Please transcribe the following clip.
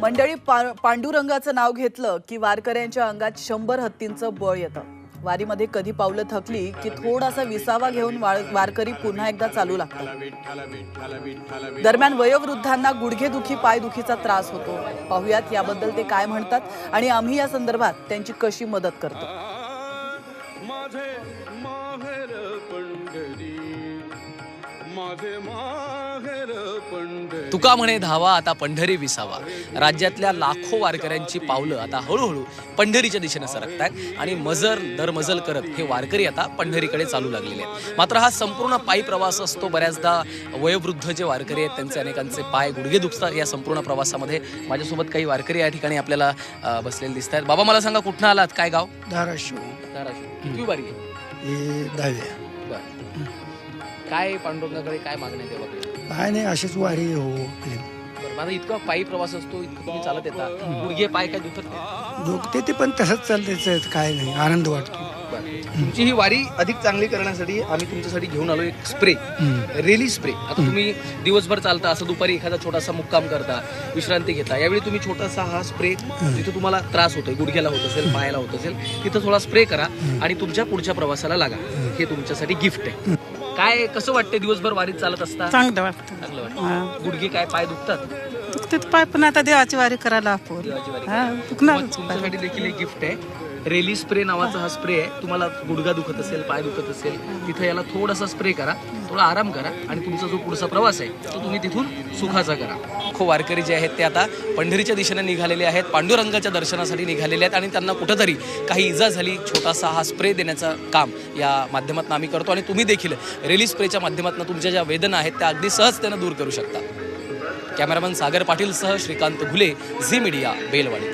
मंडळी पा- पांडुरंगाचं नाव घेतलं की वारकऱ्यांच्या अंगात शंभर हत्तींचं बळ येतं. वारीमध्ये कधी पावलं थकली की थोडासा विसावा घेऊन वारकरी पुन्हा एकदा चालू लागतात. दरम्यान वयोवृद्धांना गुडघेदुखी पायदुखीचा त्रास होतो. पाहुयात याबद्दल ते काय म्हणतात आणि आम्ही या संदर्भात त्यांची कशी मदत करतो. माझे तुका म्हणे धावा आता पंढरी विसावा. राज्यातल्या लाखो वारकऱ्यांची पावलं आता हळूहळू पंढरीच्या दिशेने सरकत आहेत आणि मजर दर मजल करत हे वारकरी आता पंढरीकडे चालू लागलेले आहेत. मात्र हा संपूर्ण पायी प्रवास असतो. बऱ्याचदा वयोवृद्ध जे वारकरी आहेत त्यांचे अनेकांचे पाय गुडघे दुखतात या संपूर्ण प्रवासामध्ये. माझ्यासोबत काही वारकरी या ठिकाणी आपल्याला बसलेले दिसत आहेत बाबा मला सांगा कुठनं आलात? काय गाव? धाराशिव. धाराशिव. किती वारी आहे दहाव्या बरं. काय पांडुरंगाकडे काय मागणी आहे देवाकडे काय नाही अशीच वारी हो आपली बरं माझा इतका पायी प्रवास असतो इतकं तुम्ही चालत येता. गुडघे पाय काय दुखत नाही? दुखते ते पण तसंच चालते काय नाही आनंद वाटतो. तुमची ही वारी अधिक चांगली करण्यासाठी आम्ही तुमच्यासाठी घेऊन आलो एक स्प्रे रेली स्प्रे. आता तुम्ही दिवसभर चालता असं दुपारी एखादा छोटासा मुक्काम करता विश्रांती घेता यावेळी तुम्ही छोटासा हा स्प्रे जिथं तुम्हाला त्रास होतोय गुडघ्याला होत असेल पायाला होत असेल तिथं थोडा स्प्रे करा आणि तुमच्या पुढच्या प्रवासाला लागा. हे तुमच्यासाठी गिफ्ट आहे. काय कसं वाटतंय दिवसभर वारीत चालत असता? चांगलं वाटतं. चांगलं. वाटतं. गुडघे काय पाय दुखतात? दुखते तर पाय पण आता देवाची वारी करायला आपण हा तुमच्यासाठी देखील एक गिफ्ट आहे. रेली स्प्रे नावाचा हा स्प्रे आहे. तुम्हाला गुडघा दुखत असेल पाय दुखत असेल तिथं याला थोडासा स्प्रे करा. थोडा आराम करा आणि तुमचा जो पुढचा प्रवास आहे तो तुम्ही तिथून सुखाचा करा. खो वारकरी जे आहेत ते आता पंढरीच्या दिशेने निघालेले आहेत. पांडुरंगाच्या दर्शनासाठी निघालेले आहेत आणि त्यांना कुठंतरी काही इजा झाली छोटासा हा स्प्रे देण्याचं काम या माध्यमातून आम्ही करतो. आणि तुम्ही देखील रेली स्प्रेच्या माध्यमातून तुमच्या ज्या वेदना आहेत त्या अगदी सहजतेनं दूर करू शकता. कॅमेरामन सागर पाटीलसह श्रीकांत घुले झी मीडिया बेलवाडी.